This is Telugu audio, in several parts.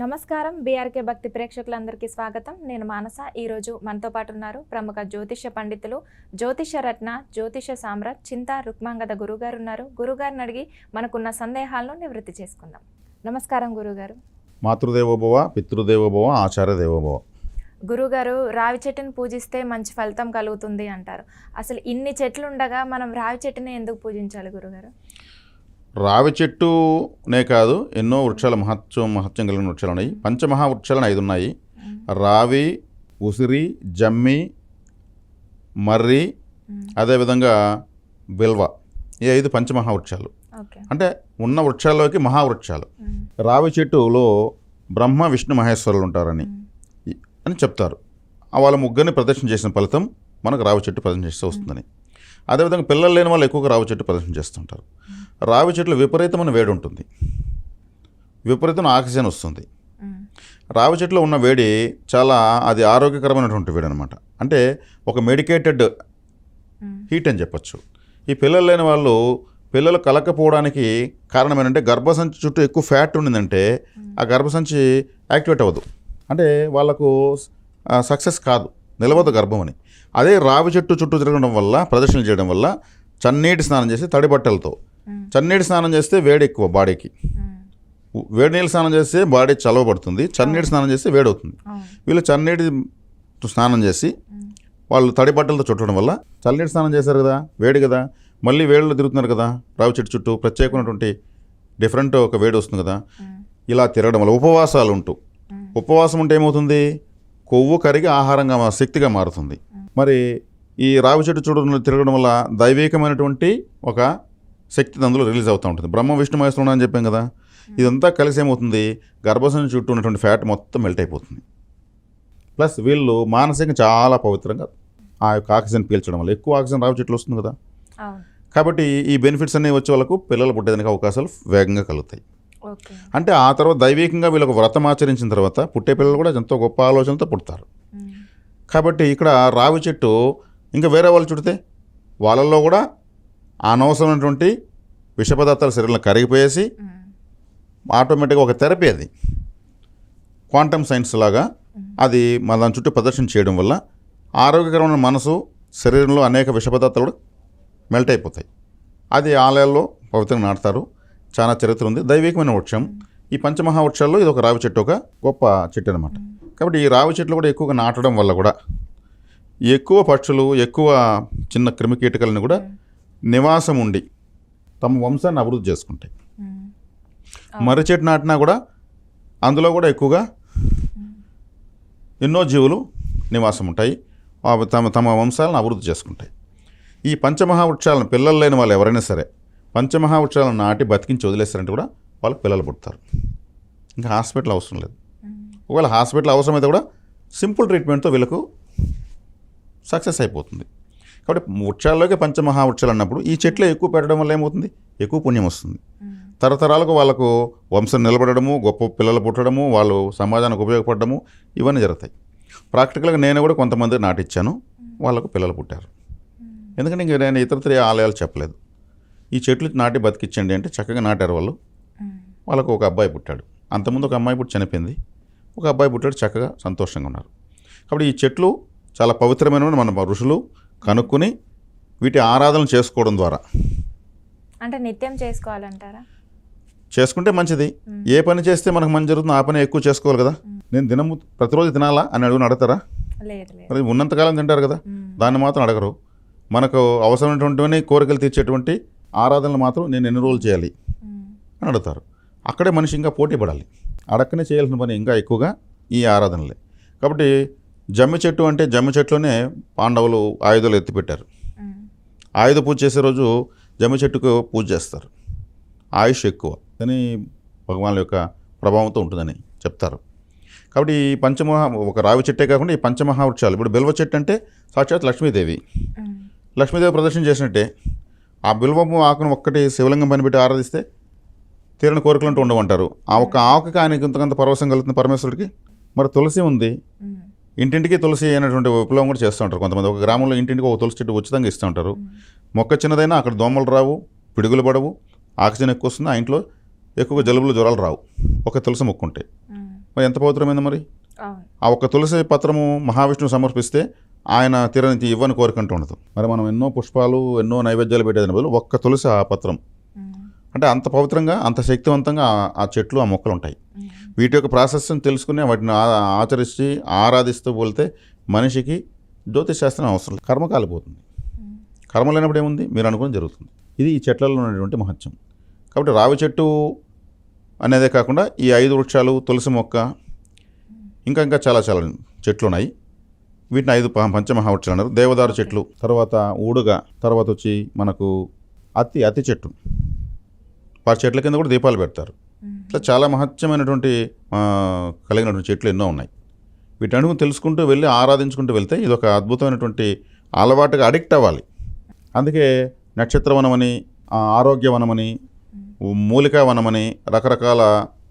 నమస్కారం. బీఆర్కే భక్తి ప్రేక్షకులందరికీ స్వాగతం. నేను మానస. ఈరోజు మనతో పాటు ఉన్నారు ప్రముఖ జ్యోతిష పండితులు జ్యోతిష రత్న జ్యోతిష సామ్రాట్ చింత రుక్మాంగద గురుగారు ఉన్నారు గురుగారిని అడిగి మనకున్న సందేహాలను నివృత్తి చేసుకుందాం. నమస్కారం గురుగారు. మాతృదేవోభవ పితృదేవోభవ ఆచార్య దేవోభవ గురుగారు రావి చెట్టుని పూజిస్తే మంచి ఫలితం కలుగుతుంది అంటారు. అసలు ఇన్ని చెట్లు ఉండగా మనం రావి చెట్టుని ఎందుకు పూజించాలి గురుగారు? రావి చెట్టునే కాదు ఎన్నో వృక్షాల మహత్వం మహత్యం కలిగిన వృక్షాలు ఉన్నాయి. పంచమహా వృక్షాలను ఐదు ఉన్నాయి. రావి ఉసిరి జమ్మి మర్రి అదేవిధంగా బిల్వ ఈ ఐదు పంచమహా వృక్షాలు అంటే ఉన్న వృక్షాల్లోకి మహావృక్షాలు. రావి చెట్టులో బ్రహ్మ విష్ణు మహేశ్వరులు ఉంటారని అని చెప్తారు. వాళ్ళ ముగ్గురిని ప్రదర్శన చేసిన ఫలితం మనకు రావి చెట్టు ప్రదర్శన చేస్తే వస్తుందని. అదేవిధంగా పిల్లలు లేని వాళ్ళు ఎక్కువగా రావి చెట్టు ప్రదర్శన చేస్తుంటారు. రావి చెట్లు విపరీతమైన వేడి ఉంటుంది విపరీతమైన ఆక్సిజన్ వస్తుంది. రావి చెట్లో ఉన్న వేడి చాలా అది ఆరోగ్యకరమైనటువంటి వేడి అనమాట అంటే ఒక మెడికేటెడ్ హీట్ అని చెప్పొచ్చు. ఈ పిల్లలు లేని వాళ్ళు పిల్లలు కలకపోవడానికి కారణం ఏంటంటే గర్భసంచి చుట్టూ ఎక్కువ ఫ్యాట్ ఉండిందంటే ఆ గర్భసంచి యాక్టివేట్ అవ్వదు. అంటే వాళ్ళకు సక్సెస్ కాదు. నిలవదు గర్భం అని. అదే రావి చెట్టు చుట్టూ తిరగడం వల్ల ప్రదర్శనలు చేయడం వల్ల చన్నీటి స్నానం చేసి తడి బట్టలతో. చన్నీటి స్నానం చేస్తే వేడి ఎక్కువ బాడీకి. వేడి నీళ్ళు స్నానం చేస్తే బాడీ చలవబడుతుంది చన్నీటి స్నానం చేస్తే వేడి అవుతుంది. వీళ్ళు చన్నీటి స్నానం చేసి వాళ్ళు తడి బట్టలతో చుట్టడం వల్ల చల్లనీటి స్నానం చేశారు కదా వేడి కదా మళ్ళీ వేడిలో తిరుగుతున్నారు కదా రావి చెట్టు చుట్టూ ప్రత్యేకమైనటువంటి డిఫరెంట్ ఒక వేడి వస్తుంది కదా ఇలా తిరగడం వల్ల ఉపవాసాలు ఉంటూ. ఉపవాసం ఉంటే ఏమవుతుంది? కొవ్వు కరిగి ఆహారంగా శక్తిగా మారుతుంది. మరి ఈ రావి చెట్టు చుట్టూ తిరగడం వల్ల దైవికమైనటువంటి ఒక శక్తి అందులో రిలీజ్ అవుతూ ఉంటుంది. బ్రహ్మ విష్ణు మహేశ్వరుడు అని చెప్పాం కదా. ఇదంతా కలిసి ఏమవుతుంది? గర్భసంచి చుట్టూ ఉన్నటువంటి ఫ్యాట్ మొత్తం మెల్ట్ అయిపోతుంది. ప్లస్ వీళ్ళు మానసికంగా చాలా పవిత్రంగా ఆ యొక్క ఆక్సిజన్ పీల్చడం వల్ల ఎక్కువ ఆక్సిజన్ రావి చెట్లు వస్తుంది కదా. కాబట్టి ఈ బెనిఫిట్స్ అన్నీ వచ్చే వాళ్ళకు పిల్లలు పుట్టేదానికి అవకాశాలు వేగంగా కలుగుతాయి. అంటే ఆ తర్వాత దైవికంగా వీళ్ళకు వ్రతం ఆచరించిన తర్వాత పుట్టే పిల్లలు కూడా ఎంతో గొప్ప ఆలోచనతో పుడతారు. కాబట్టి ఇక్కడ రావి చెట్టు ఇంకా వేరే వాళ్ళు చుడితే వాళ్ళల్లో కూడా అనవసరమైనటువంటి విష పదార్థాలు శరీరంలో కరిగిపోయేసి ఆటోమేటిక్గా ఒక థెరపీ అది. క్వాంటమ్ సైన్స్ లాగా అది మన దాని చుట్టూ ప్రదర్శన చేయడం వల్ల ఆరోగ్యకరమైన మనసు శరీరంలో అనేక విష పదార్థాలు కూడా మెల్ట్ అయిపోతాయి. అది ఆలయాల్లో పవిత్రంగా నాటుతారు. చాలా చరిత్ర ఉంది. దైవికమైన వృక్షం. ఈ పంచమహా వృక్షాల్లో ఇది ఒక రావి చెట్టు ఒక గొప్ప చెట్టు అనమాట కాబట్టి ఈ రావి చెట్లు కూడా ఎక్కువగా నాటడం వల్ల కూడా ఎక్కువ పక్షులు ఎక్కువ చిన్న క్రిమికీటకాలను కూడా నివాసం ఉండి తమ వంశాన్ని అభివృద్ధి చేసుకుంటాయి. మర్రి చెట్టు నాటినా కూడా అందులో కూడా ఎక్కువగా ఎన్నో జీవులు నివాసం ఉంటాయి. తమ తమ వంశాలను అభివృద్ధి చేసుకుంటాయి. ఈ పంచమహావృక్షాలను పిల్లలు లేని వాళ్ళు ఎవరైనా సరే పంచమహావృక్షాలను నాటి బతికించి వదిలేస్తారంటే కూడా వాళ్ళకి పిల్లలు పుడతారు. ఇంకా హాస్పిటల్ అవసరం లేదు. ఒకవేళ హాస్పిటల్ అవసరమైతే కూడా సింపుల్ ట్రీట్మెంట్తో వీళ్ళకు సక్సెస్ అయిపోతుంది. కాబట్టి వృక్షాల్లోకి పంచమహావృక్షాలు అన్నప్పుడు ఈ చెట్లు ఎక్కువ పెట్టడం వల్ల ఏమవుతుంది? ఎక్కువ పుణ్యం వస్తుంది. తరతరాలకు వాళ్ళకు వంశం నిలబడము గొప్ప పిల్లలు పుట్టడము వాళ్ళు సమాజానికి ఉపయోగపడము ఇవన్నీ జరుగుతాయి. ప్రాక్టికల్గా నేను కూడా కొంతమంది నాటిచ్చాను వాళ్ళకు పిల్లలు పుట్టారు. ఎందుకంటే ఇంక నేను ఇతరత్ర ఆలయాలు చెప్పలేదు. ఈ చెట్లు నాటి బతికిచ్చండి అంటే చక్కగా నాటారు వాళ్ళు. వాళ్ళకు ఒక అబ్బాయి పుట్టాడు. అంతకుముందు ఒక అమ్మాయి పుట్టి చనిపోయింది. ఒక అబ్బాయి పుట్టాడు చక్కగా సంతోషంగా ఉన్నారు. కాబట్టి ఈ చెట్లు చాలా పవిత్రమైనవి మన ఋషులు కనుక్కొని వీటి ఆరాధన చేసుకోవడం ద్వారా. అంటే నిత్యం చేసుకోవాలంటారా? చేసుకుంటే మంచిది. ఏ పని చేస్తే మనకు మంచి జరుగుతుందో ఆ పని ఎక్కువ చేసుకోవాలి కదా. నేను దినము ప్రతిరోజు తినాలా అని అడుగుని లేదు మరి ఉన్నంతకాలం తింటారు కదా. దాన్ని మాత్రం అడగరు. మనకు అవసరమైనటువంటివన్నీ కోరికలు తీర్చేటువంటి ఆరాధనలు మాత్రం నేను ఎన్ని రోజులు చేయాలి అని అడుగుతారు. అక్కడే మనిషి ఇంకా పోటీ పడాలి. అడక్కనే చేయాల్సిన పని ఇంకా ఎక్కువగా ఈ ఆరాధనలే. కాబట్టి జమ్మి చెట్టు అంటే జమ్మి చెట్టులోనే పాండవులు ఆయుధాలు ఎత్తిపెట్టారు ఆయుధ పూజ చేసే రోజు జమ్మి చెట్టుకు పూజ చేస్తారు. ఆయుష్ ఎక్కువ. కానీ భగవాన్ యొక్క ప్రభావంతో ఉంటుందని చెప్తారు. కాబట్టి ఈ పంచమహా ఒక రావి చెట్టే కాకుండా ఈ పంచమహావృక్షాలు. ఇప్పుడు బిల్వ చెట్టు అంటే సాక్షాత్ లక్ష్మీదేవి. లక్ష్మీదేవి ప్రదర్శన చేసినట్టే. ఆ బిల్వము ఆకును ఒక్కటి శివలింగం పని పెట్టి ఆరాధిస్తే తీరని కోరికలు అంటూ ఉండమంటారు. ఆ ఒక్క ఆకుకి ఆయనకి ఇంతకంత పరవశం కలుగుతుంది పరమేశ్వరుడికి మరి తులసి ఉంది. ఇంటింటికి తులసి అనేటువంటి విప్లవం కూడా చేస్తూ ఉంటారు కొంతమంది. ఒక గ్రామంలో ఇంటింటికి ఒక తులసి చెట్టు ఉచితంగా ఇస్తూ ఉంటారు. మొక్క చిన్నదైనా అక్కడ దోమలు రావు పిడుగులు పడవు ఆక్సిజన్ ఎక్కువ వస్తుంది. ఆ ఇంట్లో ఎక్కువగా జలుబులు జ్వరాలు రావు. ఒక తులసి మొక్క ఉంటే. మరి ఎంత పవిత్రమైంది మరి? ఆ ఒక్క తులసి పత్రము మహావిష్ణువు సమర్పిస్తే ఆయన తీరని ఇవ్వని కోరికంటూ ఉండదు. మరి మనం ఎన్నో పుష్పాలు ఎన్నో నైవేద్యాలు పెట్టేదాని బదులు ఒక్క తులసి ఆ పత్రం. అంటే అంత పవిత్రంగా అంత శక్తివంతంగా ఆ- చెట్లు ఆ మొక్కలు ఉంటాయి వీటి యొక్క ప్రాసెస్ని తెలుసుకుని వాటిని ఆచరిస్తూ ఆచరించి ఆరాధిస్తూ పోలితే మనిషికి జ్యోతిష్ శాస్త్రం అవసరం కర్మ కాలిపోతుంది. కర్మ లేనప్పుడు ఏముంది? మీరు అనుకుని జరుగుతుంది. ఇది ఈ చెట్లలో ఉన్నటువంటి మహత్యం. కాబట్టి రావి చెట్టు అనేదే కాకుండా ఈ ఐదు వృక్షాలు తులసి మొక్క ఇంకా ఇంకా చాలా చాలా చెట్లు ఉన్నాయి వీటిని ఐదు పంచమహావృక్షాలు అన్నారు. దేవదారు చెట్లు తర్వాత ఊడుగ తర్వాత వచ్చి మనకు అతి అతి చెట్టు. వారి చెట్ల కింద కూడా దీపాలు పెడతారు. ఇట్లా చాలా మహత్యమైనటువంటి కలిగినటువంటి చెట్లు ఎన్నో ఉన్నాయి. వీటన్నిటిని తెలుసుకుంటూ వెళ్ళి ఆరాధించుకుంటూ వెళ్తే ఇది ఒక అద్భుతమైనటువంటి అలవాటుగా అడిక్ట్ అవ్వాలి. అందుకే నక్షత్ర వనమని ఆ, ఆరోగ్య వనమని మూలికా వనమని రకరకాల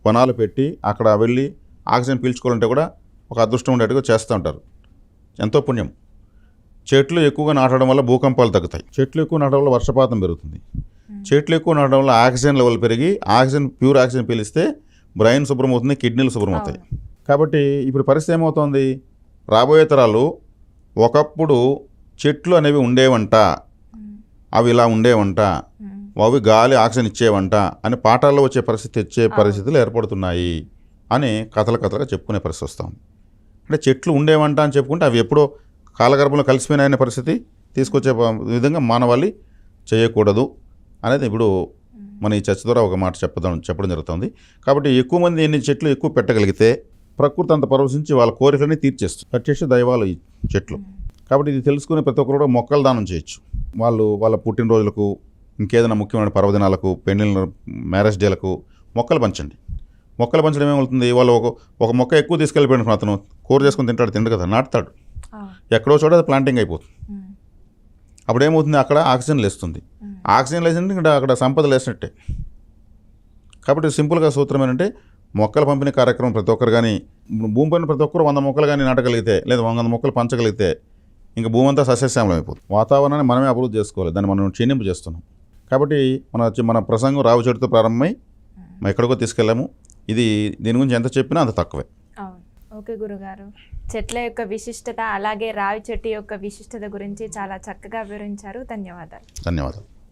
వనాలు పెట్టి అక్కడ వెళ్ళి ఆక్సిజన్ పీల్చుకోవాలంటే కూడా ఒక అదృష్టం ఉండేట్టుగా చేస్తూ ఉంటారు. ఎంతో పుణ్యం. చెట్లు ఎక్కువగా నాటడం వల్ల భూకంపాలు తగ్గుతాయి. చెట్లు ఎక్కువ నాటడం వల్ల వర్షపాతం పెరుగుతుంది. చెట్లు ఎక్కువ నాటడం వల్ల ఆక్సిజన్ లెవెల్ పెరిగి ఆక్సిజన్ ప్యూర్ ఆక్సిజన్ పీలిస్తే బ్రెయిన్ శుభ్రం అవుతుంది కిడ్నీలు శుభ్రం అవుతాయి కాబట్టి ఇప్పుడు పరిస్థితి ఏమవుతోంది? రాబోయే తరాలు ఒకప్పుడు చెట్లు అనేవి ఉండేవంట. ఉమ్, అవి ఇలా ఉండేవంట. ఉమ్, అవి గాలి ఆక్సిజన్ ఇచ్చేవంట అని పాఠాల్లో వచ్చే పరిస్థితి వచ్చే పరిస్థితులు ఏర్పడుతున్నాయి అని కథలు కథలుగా చెప్పుకునే పరిస్థితి వస్తాం. అంటే చెట్లు ఉండేవంట అని చెప్పుకుంటే అవి ఎప్పుడో కాలగర్భంలో కలిసిపోయినాయనే పరిస్థితి తీసుకొచ్చే విధంగా మానవాళి చేయకూడదు. అనేది ఇప్పుడు మన ఈ చర్చ ద్వారా ఒక మాట చెప్పడం చెప్పడం జరుగుతుంది. కాబట్టి ఎక్కువ మంది ఎన్ని చెట్లు ఎక్కువ పెట్టగలిగితే ప్రకృతి అంత పరవశించి వాళ్ళ కోరికలని తీర్చేస్తుంది. వచ్చేసి దైవాలు ఈ చెట్లు. కాబట్టి ఇది తెలుసుకుని ప్రతి ఒక్కరు కూడా మొక్కలు దానం చేయొచ్చు. వాళ్ళు వాళ్ళ పుట్టినరోజులకు ఇంకేదైనా ముఖ్యమైన పర్వదినాలకు పెళ్ళిళ్ళ మ్యారేజ్ డేలకు మొక్కలు పంచండి. మొక్కలు పంచడం ఏమవుతుంది వాళ్ళు ఒక ఒక మొక్క ఎక్కువ తీసుకెళ్ళిపోయిన అతను కూర చేసుకుని తింటాడు తిండు కదా నాటుతాడు. ఎక్కడో చోట అది ప్లాంటింగ్ అయిపోతుంది. అప్పుడు ఏమవుతుంది అక్కడ ఆక్సిజన్ లేస్తుంది. ఆక్సిజన్ లేదంటే ఇక్కడ అక్కడ సంపద లేసినట్టే. కాబట్టి సింపుల్గా సూత్రం ఏంటంటే మొక్కల పంపిణీ కార్యక్రమం ప్రతి ఒక్కరు కానీ భూమి పైన ప్రతి ఒక్కరు వంద మొక్కలు కానీ నాటగలిగితే లేదా వంద మొక్కలు పంచగలిగితే ఇంకా భూమి అంతా సస్యశ్యామలం అయిపోతుంది వాతావరణాన్ని మనమే అభివృద్ధి చేసుకోవాలి. దాన్ని మనం క్షీణింపు చేస్తున్నాం. కాబట్టి మన వచ్చి- మన ప్రసంగం రావు చెట్టుతో ప్రారంభమై ఎక్కడికో తీసుకెళ్ళాము. ఇది దీని గురించి ఎంత చెప్పినా అంత తక్కువే. ఓకే గురుగారు. చెట్ల యొక్క విశిష్టత అలాగే రావి చెట్టు యొక్క విశిష్టత గురించి చాలా చక్కగా వివరించారు. ధన్యవాదాలు. ధన్యవాదాలు.